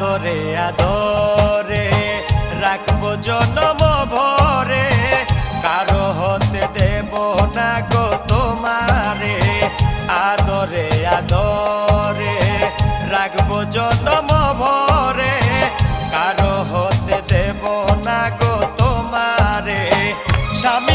আদরে আদরে রাখব জনম ভরে। কারও হতে দেব না গো তোমারে। আদরে আদরে রাখব জনম ভরে। কারও হতে দেব না গো তোমারে। স্বামী